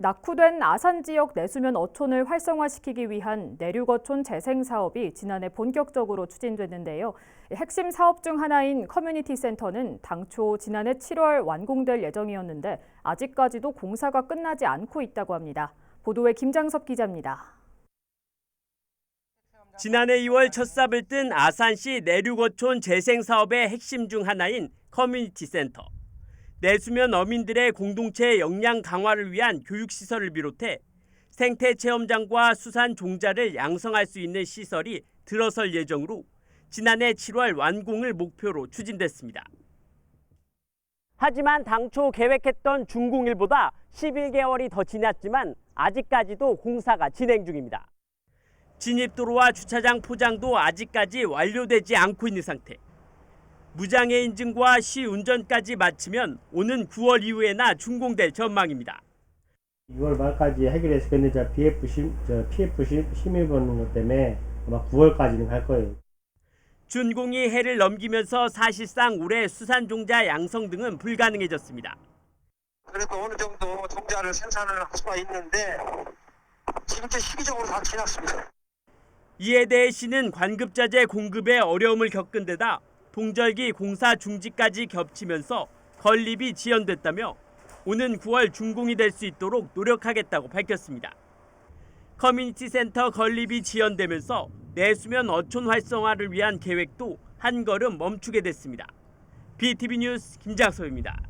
낙후된 아산 지역 내수면 어촌을 활성화시키기 위한 내륙어촌 재생 사업이 지난해 본격적으로 추진됐는데요. 핵심 사업 중 하나인 커뮤니티 센터는 당초 지난해 7월 완공될 예정이었는데 아직까지도 공사가 끝나지 않고 있다고 합니다. 보도에 김장섭 기자입니다. 지난해 2월 첫 삽을 뜬 아산시 내륙어촌 재생 사업의 핵심 중 하나인 커뮤니티 센터. 내수면 어민들의 공동체 역량 강화를 위한 교육 시설을 비롯해 생태 체험장과 수산 종자를 양성할 수 있는 시설이 들어설 예정으로 지난해 7월 완공을 목표로 추진됐습니다. 하지만 당초 계획했던 준공일보다 11개월이 더 지났지만 아직까지도 공사가 진행 중입니다. 진입도로와 주차장 포장도 아직까지 완료되지 않고 있는 상태. 무장애 인증과 시 운전까지 마치면 오는 9월 이후에나 준공될 전망입니다. 6월 말까지 해결해서 근데 저 BF 심, 저 PF 심, 심의 보는 것 때문에 아마 9월까지는 갈 거예요. 준공이 해를 넘기면서 사실상 올해 수산 종자 양성 등은 불가능해졌습니다. 그래도 어느 정도 종자를 생산을 할 수가 있는데 지금 이제 시기적으로 다 지났습니다. 이에 대해 시는 관급자재 공급에 어려움을 겪은 데다 동절기 공사 중지까지 겹치면서 건립이 지연됐다며 오는 9월 준공이 될 수 있도록 노력하겠다고 밝혔습니다. 커뮤니티 센터 건립이 지연되면서 내수면 어촌 활성화를 위한 계획도 한 걸음 멈추게 됐습니다. BTV 뉴스 김장섭입니다.